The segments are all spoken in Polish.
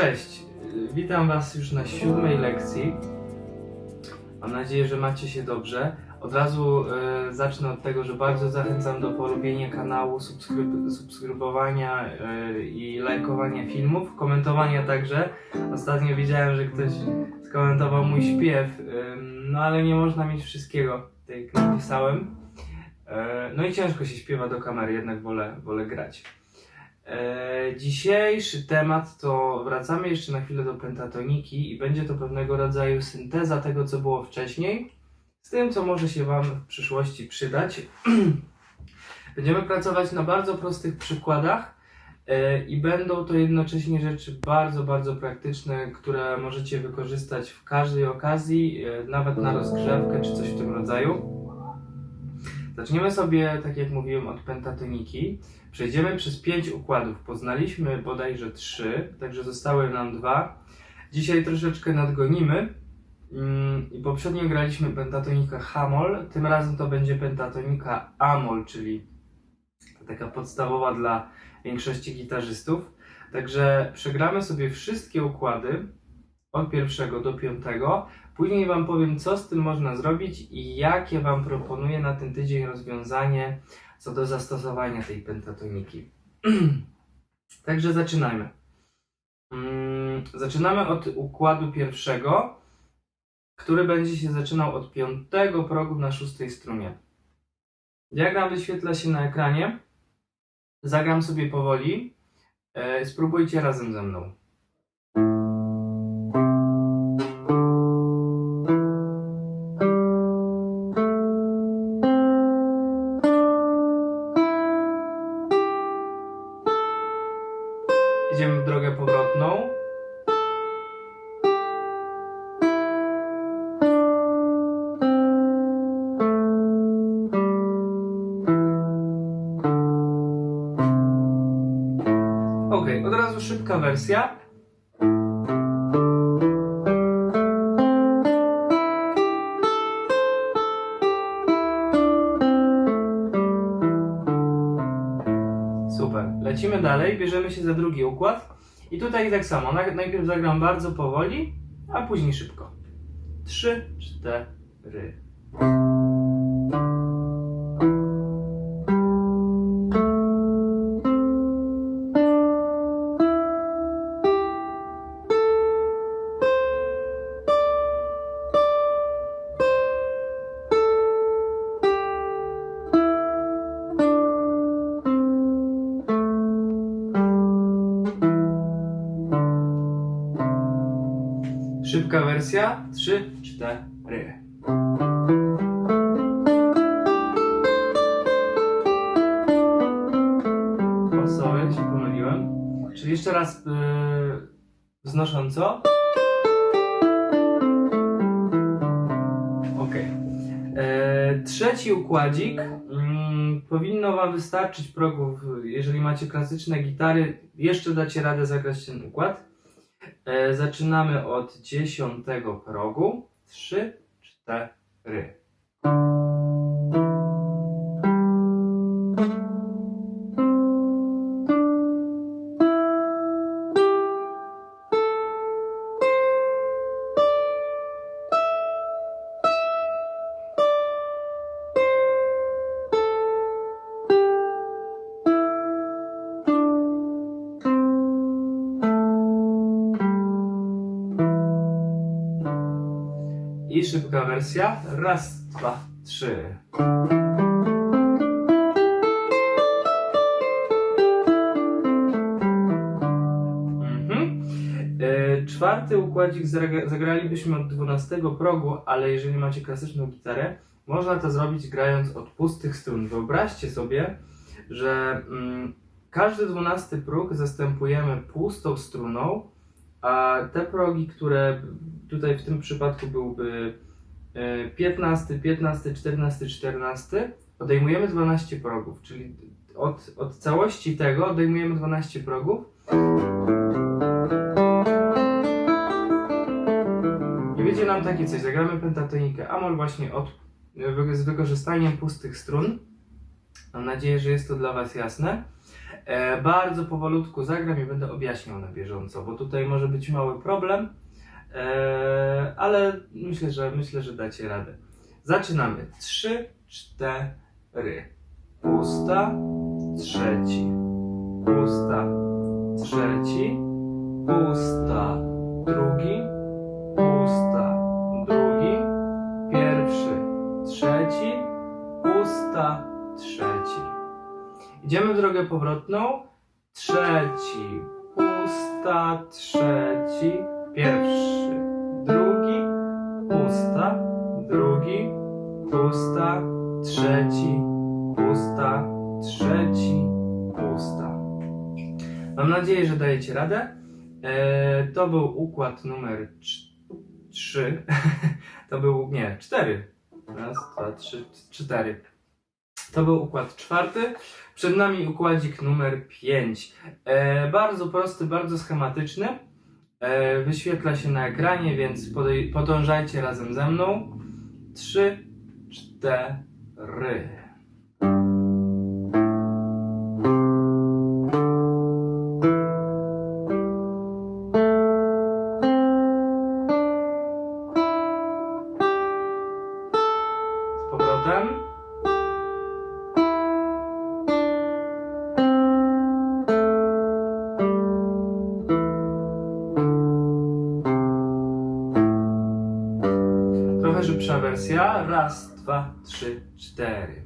Cześć, witam Was już na siódmej lekcji. Mam nadzieję, że macie się dobrze. Od razu y, zacznę od tego, że bardzo zachęcam do polubienia kanału, subskryb subskrybowania y, i lajkowania filmów, komentowania także. Ostatnio widziałem, że ktoś skomentował mój śpiew, y, no ale nie można mieć wszystkiego, tak jak napisałem. No i ciężko się śpiewa do kamery, jednak wolę, wolę grać. E, dzisiejszy temat to wracamy jeszcze na chwilę do pentatoniki i będzie to pewnego rodzaju synteza tego, co było wcześniej, z tym, co może się Wam w przyszłości przydać. Będziemy pracować na bardzo prostych przykładach e, i będą to jednocześnie rzeczy bardzo, bardzo praktyczne, które możecie wykorzystać w każdej okazji, e, nawet na rozgrzewkę czy coś w tym rodzaju. Zaczniemy sobie, tak jak mówiłem, od pentatoniki. Przejdziemy przez pięć układów. Poznaliśmy bodajże trzy, także zostały nam dwa. Dzisiaj troszeczkę nadgonimy. Mm, I poprzednio graliśmy pentatonika Hamol, tym razem to będzie pentatonika Amol, czyli taka podstawowa dla większości gitarzystów. Także przegramy sobie wszystkie układy od pierwszego do piątego. Później Wam powiem, co z tym można zrobić i jakie Wam proponuję na ten tydzień rozwiązanie co do zastosowania tej pentatoniki. Także zaczynajmy. Mm, Zaczynamy od układu pierwszego, który będzie się zaczynał od piątego progu na szóstej strunie. Diagram wyświetla się na ekranie. Zagram sobie powoli. E, Spróbujcie razem ze mną. Ok, od razu szybka wersja. Super. Lecimy dalej, bierzemy się za drugi układ. I tutaj tak samo. Naj- Najpierw zagram bardzo powoli, a później szybko. Trzy, cztery. Szybka wersja. Trzy, cztery. O, sorry, się pomyliłem. Czyli jeszcze raz yy, wznosząco. Ok. E, trzeci układzik. Mm, powinno Wam wystarczyć progów, jeżeli macie klasyczne gitary. Jeszcze dacie radę zagrać ten układ. E, zaczynamy od dziesiątego progu. Trzy, cztery. Wersja. Raz, dwa, trzy. Mhm. E, Czwarty układzik zagra- zagralibyśmy od 12 progu, ale jeżeli macie klasyczną gitarę, można to zrobić grając od pustych strun. Wyobraźcie sobie, że mm, każdy 12 próg zastępujemy pustą struną, a te progi, które tutaj w tym przypadku byłby 15, 15, 14, 14, odejmujemy 12 progów, czyli od, od całości tego odejmujemy 12 progów. I wyjdzie nam takie coś, zagramy pentatonikę Amol właśnie od, z wykorzystaniem pustych strun. Mam nadzieję, że jest to dla Was jasne. E, bardzo powolutku zagram i będę objaśniał na bieżąco, bo tutaj może być mały problem, e, ale myślę, że myślę, że dacie radę. Zaczynamy. Trzy, cztery. Pusta, trzeci. Pusta, trzeci. Pusta, drugi. Pusta, drugi. Pierwszy, trzeci. Pusta, trzeci. Idziemy w drogę powrotną. Trzeci, pusta, trzeci. Pierwszy, drugi. Pusta, drugi. Pusta, trzeci. Pusta, trzeci. Pusta. Mam nadzieję, że dajecie radę. E, to był układ numer 3. to był, nie, 4. Raz, dwa, trzy, cztery. To był układ czwarty. Przed nami układzik numer 5. E, bardzo prosty, bardzo schematyczny. E, wyświetla się na ekranie, więc podążajcie razem ze mną. 3, 4. Szybsza wersja. Raz, dwa, trzy, cztery.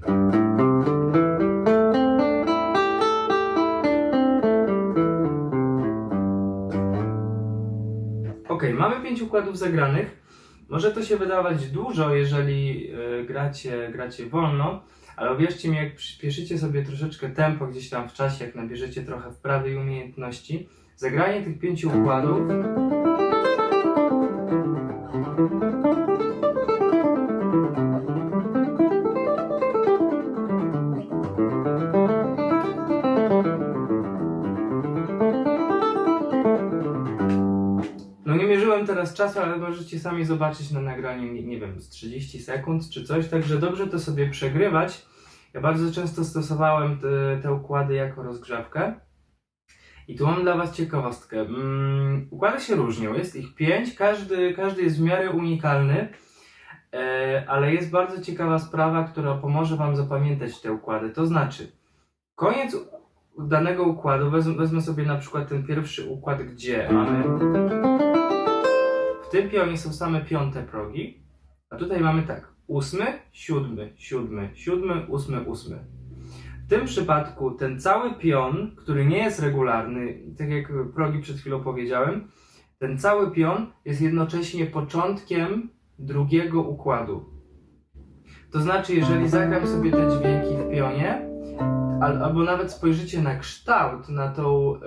Ok, mamy pięć układów zagranych. Może to się wydawać dużo, jeżeli y, gracie, gracie wolno, ale uwierzcie mi, jak przyspieszycie sobie troszeczkę tempo gdzieś tam w czasie, jak nabierzecie trochę wprawy i umiejętności, zagranie tych pięciu układów Teraz czasu, ale możecie sami zobaczyć na nagraniu, nie, nie wiem, z 30 sekund czy coś, także dobrze to sobie przegrywać. Ja bardzo często stosowałem te, te układy jako rozgrzewkę. I tu mam dla Was ciekawostkę. Mm, układy się różnią, jest ich pięć, każdy, każdy jest w miarę unikalny, e, ale jest bardzo ciekawa sprawa, która pomoże Wam zapamiętać te układy. To znaczy, koniec danego układu, wezmę, wezmę sobie na przykład ten pierwszy układ, gdzie mamy tym pionie są same piąte progi, a tutaj mamy tak, ósmy, siódmy, siódmy, siódmy, ósmy, ósmy. W tym przypadku ten cały pion, który nie jest regularny, tak jak progi przed chwilą powiedziałem, ten cały pion jest jednocześnie początkiem drugiego układu. To znaczy, jeżeli zagram sobie te dźwięki w pionie, al, albo nawet spojrzycie na kształt, na tą e,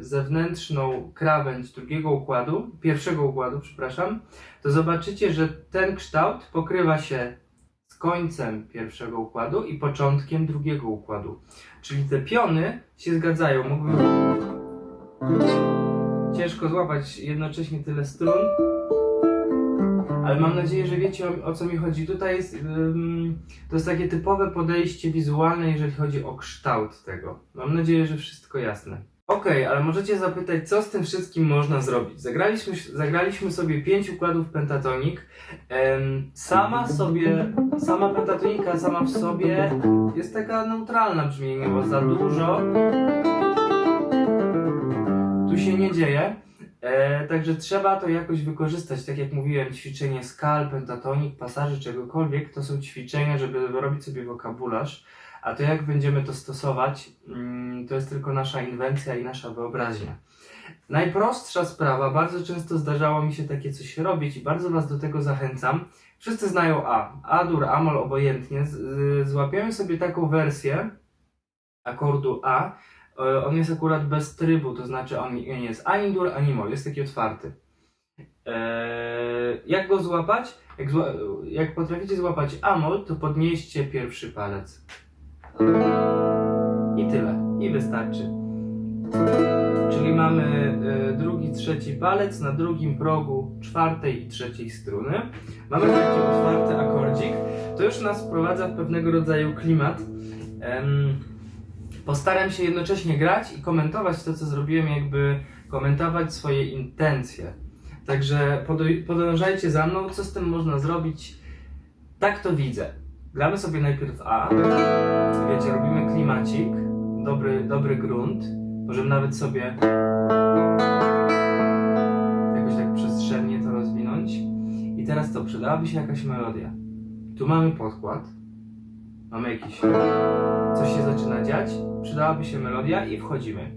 zewnętrzną krawędź drugiego układu, pierwszego układu, przepraszam, to zobaczycie, że ten kształt pokrywa się z końcem pierwszego układu i początkiem drugiego układu. Czyli te piony się zgadzają. Mógłbym ciężko złapać jednocześnie tyle strun, ale mam nadzieję, że wiecie o, o co mi chodzi. Tutaj jest, ym, to jest takie typowe podejście wizualne, jeżeli chodzi o kształt tego. Mam nadzieję, że wszystko jasne. Okej, ale możecie zapytać, co z tym wszystkim można zrobić? Zagraliśmy, zagraliśmy sobie pięć układów pentatonik. Sama sobie, sama pentatonika sama w sobie jest taka neutralna brzmienie, bo za dużo tu się nie dzieje. E, także trzeba to jakoś wykorzystać. Tak jak mówiłem, ćwiczenie skal, pentatonik, pasaży, czegokolwiek, to są ćwiczenia, żeby robić sobie wokabularz. A to jak będziemy to stosować, mm, to jest tylko nasza inwencja i nasza wyobraźnia. Najprostsza sprawa, bardzo często zdarzało mi się takie coś robić i bardzo Was do tego zachęcam. Wszyscy znają A, A-dur, Amol, obojętnie. Złapiemy sobie taką wersję akordu A. E, On jest akurat bez trybu, to znaczy on nie jest ani dur, ani mol, jest taki otwarty. Eee, jak go złapać? Jak, zła, jak potraficie złapać amol, to podnieście pierwszy palec. I tyle. I wystarczy. Czyli mamy e, drugi, trzeci palec na drugim progu czwartej i trzeciej struny. Mamy taki otwarty akordzik. To już nas wprowadza w pewnego rodzaju klimat. Em, Postaram się jednocześnie grać i komentować to, co zrobiłem, jakby komentować swoje intencje. Także podążajcie za mną, co z tym można zrobić. Tak to widzę. Gramy sobie najpierw A. Wiecie, robimy klimacik, dobry, dobry grunt. Możemy nawet sobie jakoś tak przestrzennie to rozwinąć. I teraz to, przydałaby się jakaś melodia. Tu mamy podkład. Mamy jakiś... Coś się zaczyna dziać. Przydałaby się melodia i wchodzimy.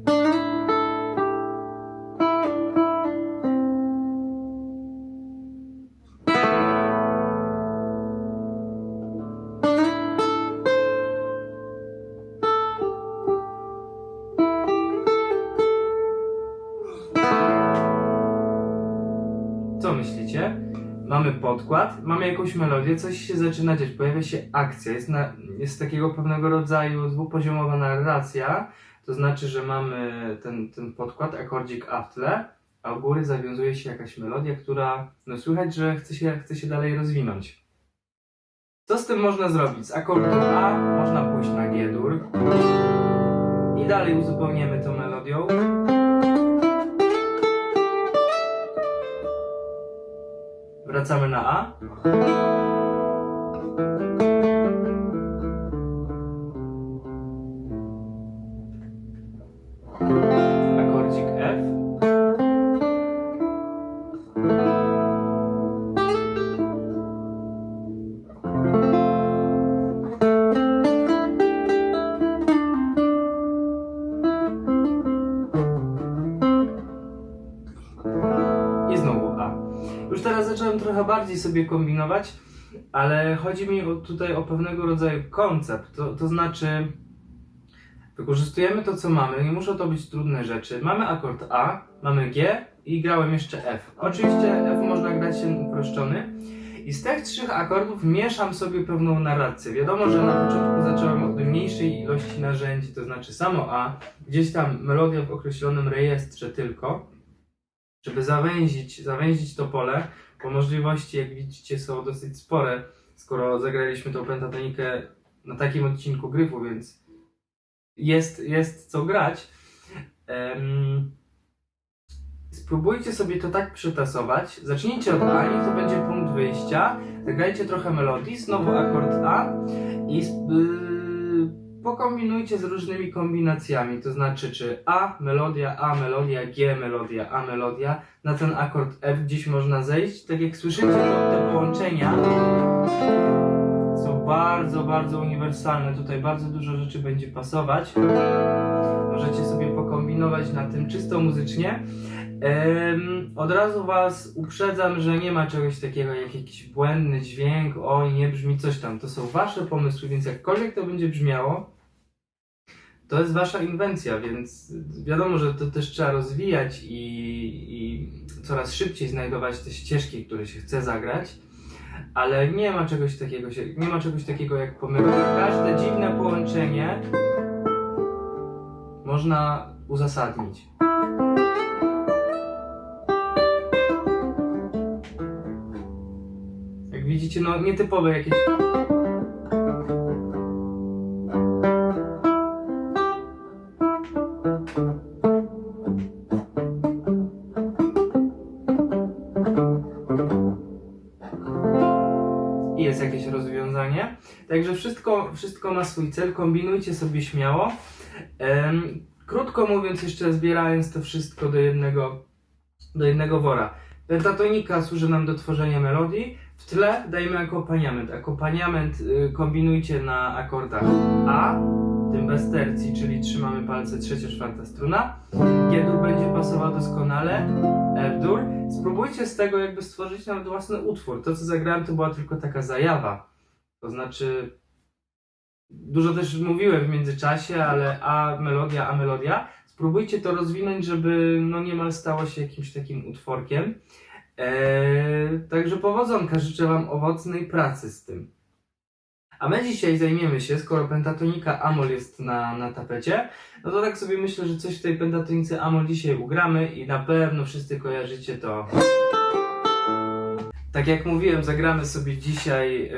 Podkład, mamy jakąś melodię, coś się zaczyna dziać, pojawia się akcja, jest, na, jest takiego pewnego rodzaju dwupoziomowa narracja, to znaczy, że mamy ten, ten podkład, akordzik A w tle, a u góry zawiązuje się jakaś melodia, która, no słychać, że chce się, chce się dalej rozwinąć. Co z tym można zrobić? Z akordu A można pójść na G-dur i dalej uzupełniamy tą melodią. Wracamy na A. bardziej sobie kombinować, ale chodzi mi o, tutaj o pewnego rodzaju koncept. To, to znaczy, wykorzystujemy to, co mamy, nie muszą to być trudne rzeczy. Mamy akord A, mamy G i grałem jeszcze F. Oczywiście F można grać się uproszczony. I z tych trzech akordów mieszam sobie pewną narrację. Wiadomo, że na początku zacząłem od mniejszej ilości narzędzi, to znaczy samo A, gdzieś tam melodia w określonym rejestrze tylko, żeby zawęzić, zawęzić to pole, bo możliwości, jak widzicie, są dosyć spore, skoro zagraliśmy tą pentatonikę na takim odcinku gryfu, więc jest, jest co grać. Em, spróbujcie sobie to tak przytasować. Zacznijcie od A, niech to będzie punkt wyjścia. Zagrajcie trochę melodii, znowu akord A i sp- y, pokombinujcie z różnymi kombinacjami. To znaczy, czy A, melodia, A, melodia, G, melodia, A, melodia. Na ten akord F gdzieś można zejść. Tak jak słyszycie, to te połączenia są bardzo, bardzo uniwersalne. Tutaj bardzo dużo rzeczy będzie pasować. Możecie sobie pokombinować na tym czysto muzycznie. Em, od razu Was uprzedzam, że nie ma czegoś takiego jak jakiś błędny dźwięk, o nie brzmi coś tam. To są Wasze pomysły, więc jakkolwiek to będzie brzmiało, to jest Wasza inwencja, więc wiadomo, że to też trzeba rozwijać i, i coraz szybciej znajdować te ścieżki, które się chce zagrać. Ale nie ma czegoś takiego, nie ma czegoś takiego jak pomyłka. Każde dziwne połączenie można uzasadnić. Jak widzicie, no nietypowe jakieś. Także wszystko, wszystko ma swój cel, kombinujcie sobie śmiało. Krótko mówiąc, jeszcze zbierając to wszystko do jednego, do jednego wora. Pentatonika służy nam do tworzenia melodii. W tle dajemy akompaniament. Akompaniament y, kombinujcie na akordach A, tym bez tercji, czyli trzymamy palce trzecia, czwarta struna. G-dur będzie pasował doskonale. F-dur. Spróbujcie z tego jakby stworzyć nawet własny utwór. To co zagrałem to była tylko taka zajawa. To znaczy dużo też mówiłem w międzyczasie, ale A melodia, A melodia. Spróbujcie to rozwinąć, żeby no niemal stało się jakimś takim utworkiem. Eee, także powodzonka, życzę Wam owocnej pracy z tym. A my dzisiaj zajmiemy się, skoro pentatonika Amol jest na, na tapecie, no to tak sobie myślę, że coś w tej pentatonice Amol dzisiaj ugramy i na pewno wszyscy kojarzycie to. Tak jak mówiłem, zagramy sobie dzisiaj e,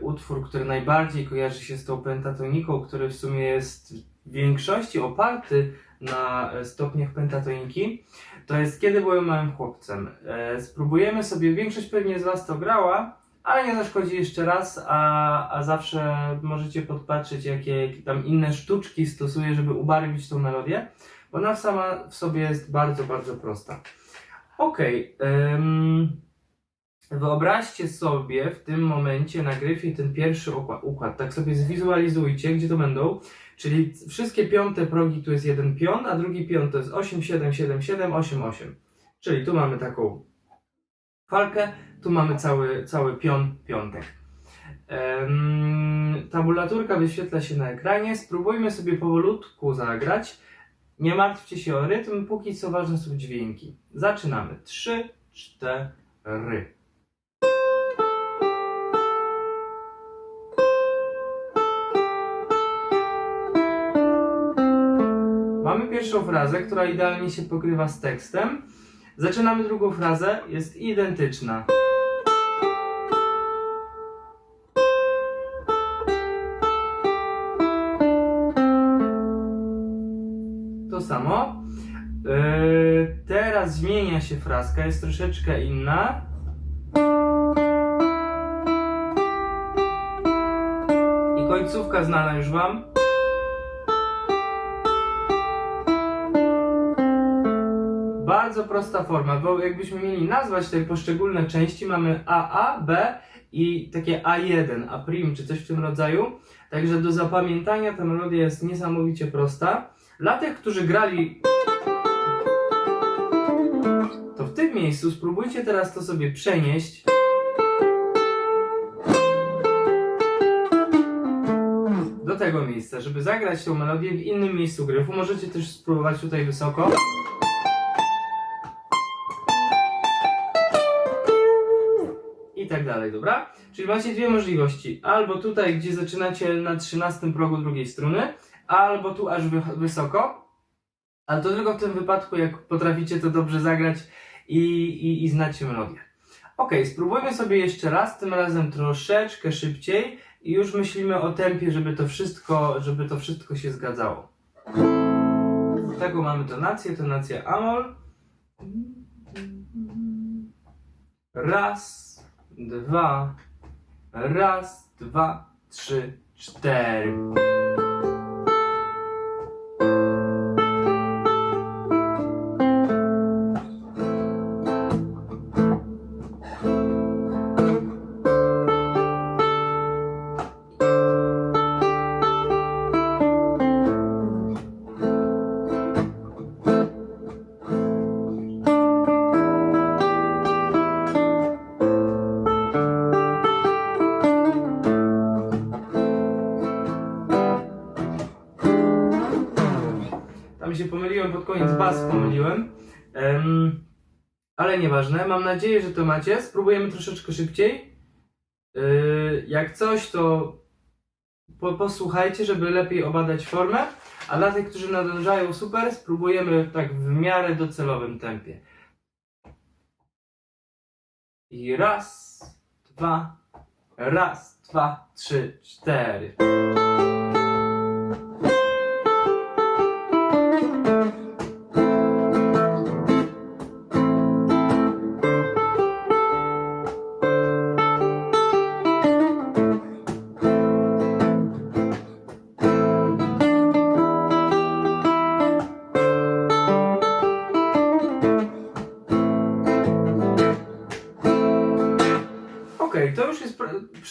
utwór, który najbardziej kojarzy się z tą pentatoniką, który w sumie jest w większości oparty na e, stopniach pentatoniki, to jest kiedy byłem małym chłopcem. E, spróbujemy sobie, większość pewnie z Was to grała, ale nie zaszkodzi jeszcze raz, a, a zawsze możecie podpatrzeć, jakie, jakie tam inne sztuczki stosuję, żeby ubarwić tą melodię, bo ona sama w sobie jest bardzo, bardzo prosta. Okej. em, Wyobraźcie sobie w tym momencie na gryfie ten pierwszy układ. Tak sobie zwizualizujcie, gdzie to będą. Czyli wszystkie piąte progi tu jest jeden pion, a drugi pion to jest 8, 7, 7, 7, 8, 8. Czyli tu mamy taką falkę, tu mamy cały, cały pion, piątek. Em, tabulaturka wyświetla się na ekranie. Spróbujmy sobie powolutku zagrać. Nie martwcie się o rytm, póki co ważne są dźwięki. Zaczynamy. 3, 4. Mamy pierwszą frazę, która idealnie się pokrywa z tekstem. Zaczynamy drugą frazę, jest identyczna. To samo. Yy, teraz zmienia się frazka, jest troszeczkę inna. I końcówka znana już Wam. Bardzo prosta forma, bo jakbyśmy mieli nazwać te poszczególne części, mamy AA, B i takie A1, A prim czy coś w tym rodzaju. Także do zapamiętania ta melodia jest niesamowicie prosta. Dla tych, którzy grali, to w tym miejscu spróbujcie teraz to sobie przenieść. Do tego miejsca, żeby zagrać tą melodię w innym miejscu gryfu. Możecie też spróbować tutaj wysoko. Dalej, dobra? Czyli macie dwie możliwości. Albo tutaj, gdzie zaczynacie na 13 progu drugiej struny, albo tu aż wy wysoko. Ale to tylko w tym wypadku, jak potraficie to dobrze zagrać i, i, i znacie melodię. Ok, spróbujmy sobie jeszcze raz, tym razem troszeczkę szybciej i już myślimy o tempie, żeby to wszystko, żeby to wszystko się zgadzało. Taką mamy tonację, tonację Amol. Raz, dwa, raz, dwa, trzy, cztery. Koniec bas pomyliłem. Em, ale nieważne, mam nadzieję, że to macie. Spróbujemy troszeczkę szybciej. Yy, jak coś, to po, posłuchajcie, żeby lepiej obadać formę. A dla tych, którzy nadążają super, spróbujemy tak w miarę docelowym tempie. I raz, dwa, raz, dwa, trzy, cztery.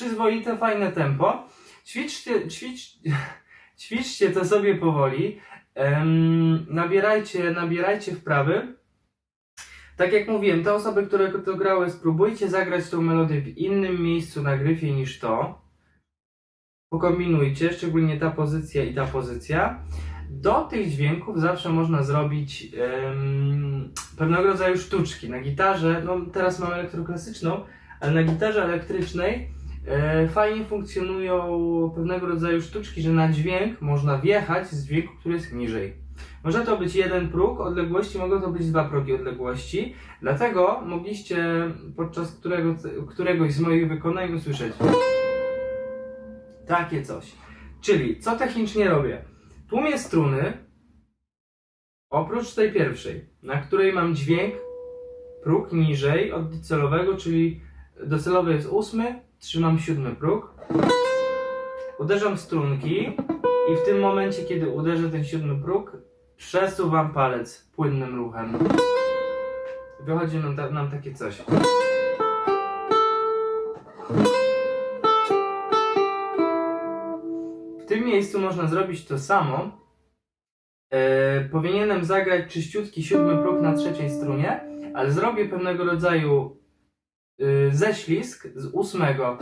Przyzwoite, fajne tempo. Ćwiczcie, ćwicz, ćwiczcie to sobie powoli. Em, nabierajcie, nabierajcie wprawy. Tak jak mówiłem, te osoby, które to grały, spróbujcie zagrać tą melodię w innym miejscu na gryfie niż to. Pokombinujcie, szczególnie ta pozycja i ta pozycja. Do tych dźwięków zawsze można zrobić em, pewnego rodzaju sztuczki. Na gitarze, no teraz mamy elektroklasyczną, ale na gitarze elektrycznej fajnie funkcjonują pewnego rodzaju sztuczki, że na dźwięk można wjechać z dźwięku, który jest niżej. Może to być jeden próg odległości, mogą to być dwa progi odległości, dlatego mogliście podczas którego, któregoś z moich wykonań usłyszeć takie coś. Czyli, co technicznie robię? tłumię struny, oprócz tej pierwszej, na której mam dźwięk, próg niżej od docelowego, czyli docelowy jest ósmy, trzymam siódmy próg. Uderzam strunki i w tym momencie, kiedy uderzę ten siódmy próg, przesuwam palec płynnym ruchem. Wychodzi nam, ta, nam takie coś. W tym miejscu można zrobić to samo. E, powinienem zagrać czyściutki siódmy próg na trzeciej strunie, ale zrobię pewnego rodzaju ześlizg z ósmego.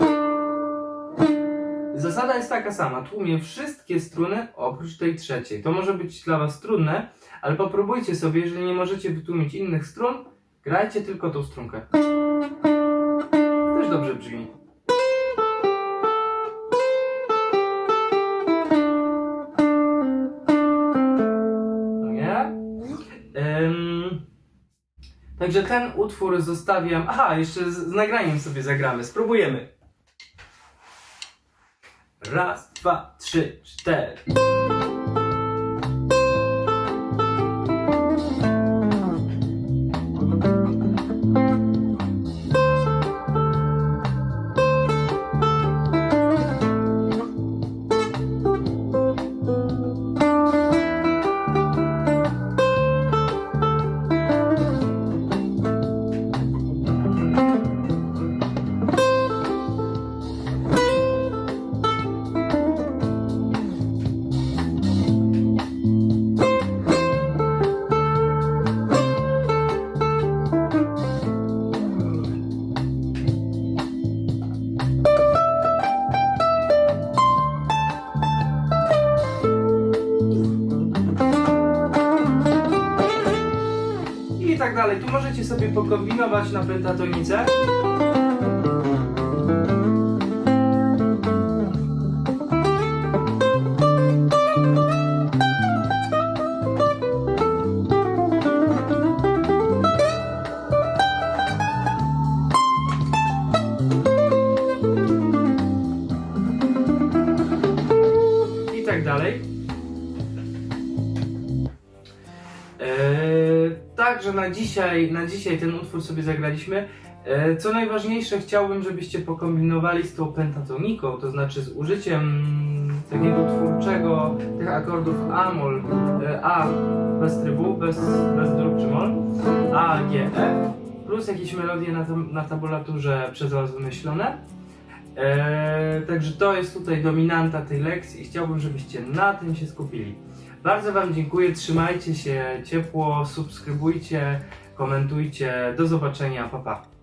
Zasada jest taka sama. Tłumię wszystkie struny oprócz tej trzeciej. To może być dla Was trudne, ale popróbujcie sobie, jeżeli nie możecie wytłumić innych strun, grajcie tylko tą strunkę. Też dobrze brzmi. No Nie? Ym, także ten utwór zostawiam. Aha, jeszcze z, z nagraniem sobie zagramy. Spróbujemy. Raz, dwa, trzy, cztery. Pokombinować na pentatonice. I tak dalej. Eee, Także na dzisiaj, na dzisiaj ten utwór sobie zagraliśmy. Eee, Co najważniejsze, chciałbym, żebyście pokombinowali z tą pentatoniką, to znaczy z użyciem takiego twórczego tych akordów A-moll, e, A bez trybu, bez, bez dróg czy moll, A, G, F, plus jakieś melodie na, na tabulaturze przez Was wymyślone. Eee, także to jest tutaj dominanta tej lekcji i chciałbym, żebyście na tym się skupili. Bardzo Wam dziękuję, trzymajcie się ciepło, subskrybujcie, komentujcie. Do zobaczenia, pa pa.